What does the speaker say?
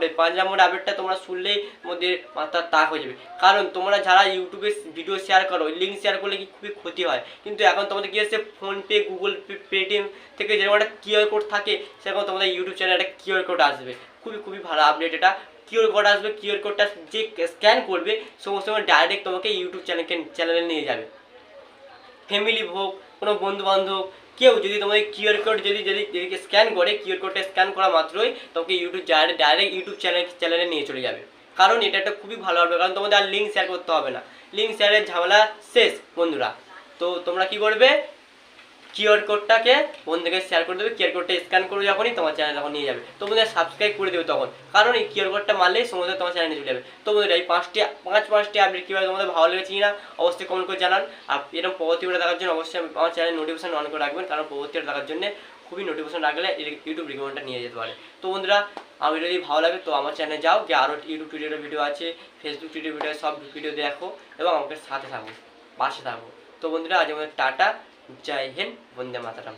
মোড়ে পাঞ্জাব মোড় আপডেটটা তোমরা শুনলেই মধ্যে মাথা তাক হয়ে যাবে। কারণ তোমরা যারা ইউটিউবে ভিডিও শেয়ার করো লিঙ্ক শেয়ার করলে কি খুবই ক্ষতি হয়। কিন্তু এখন তোমাদের কি হচ্ছে ফোনপে গুগল পে পেটিএম থেকে যেরকম একটা কিউআর কোড থাকে, সেরকম তোমাদের ইউটিউব চ্যানেলে একটা কিউআর কোড আসবে। খুবই খুবই ভালো আপডেট এটা। কিউআর কোড আসবে কিউআর কোডটা যে স্ক্যান করবে সঙ্গে সঙ্গে ডাইরেক্ট তোমাকে ইউটিউব চ্যানেলকে চ্যানেলে নিয়ে যাবে। ফ্যামিলি হোক, কোনো বন্ধু বান্ধব কেউ যদি তোমাদের কিউআর কোড যদি যদি যদি স্ক্যান করে, কিউআর কোডটা স্ক্যান করা মাত্রই তোমাকে ইউটিউব ডাইরেক্ট ইউটিউব চ্যানেল চ্যানেলে নিয়ে চলে যাবে। কারণ এটা একটা খুবই ভালো হবে, কারণ তোমাদের আর লিঙ্ক শেয়ার করতে হবে না। লিঙ্ক শেয়ারের ঝামেলা শেষ, বন্ধুরা। তো তোমরা কি করবে? কিউআর কোডটাকে বন্ধুকে শেয়ার করে দেবে কিউআর কোডটা স্ক্যান করে যখনই তোমার চ্যানেল তখন নিয়ে যাবে। তো বন্ধুরা সাবস্ক্রাইব করে দেবে তখন। কারণ এই কিউআর কোডটা মারলেই সমস্ত তোমার চ্যানেলে চলে যাবে। তো বন্ধুরা এই পাঁচটি, পাঁচ পাঁচটি আপডেট কীভাবে তোমাদের ভালো লেগেছে কিনা, অবশ্যই কমেন্ট করে জানান। আর এরকম পরবর্তী ভিডিও দেখার জন্য অবশ্যই আমার চ্যানেল নোটিফিকেশন অন করে রাখবেন, কারণ পরবর্তী ভিডিও দেখার জন্য খুবই নোটিফিকেশন রাখলে ইউটিউব রিকমেন্ডটা নিয়ে যেতে পারে। তো বন্ধুরা ভিডিও যদি ভালো লাগে তো আমার চ্যানেলে যাও, গিয়ে আরও ইউটিউব টিউটোরিয়াল ভিডিও আছে ফেসবুক টিউটোরিয়াল ভিডিও সব ভিডিও দেখো এবং আমাকে সাথে থাকো, পাশে থাকো। তো বন্ধুরা আজ আমাদের টাটা। জয় হিন্দ বন্দে মাতারাম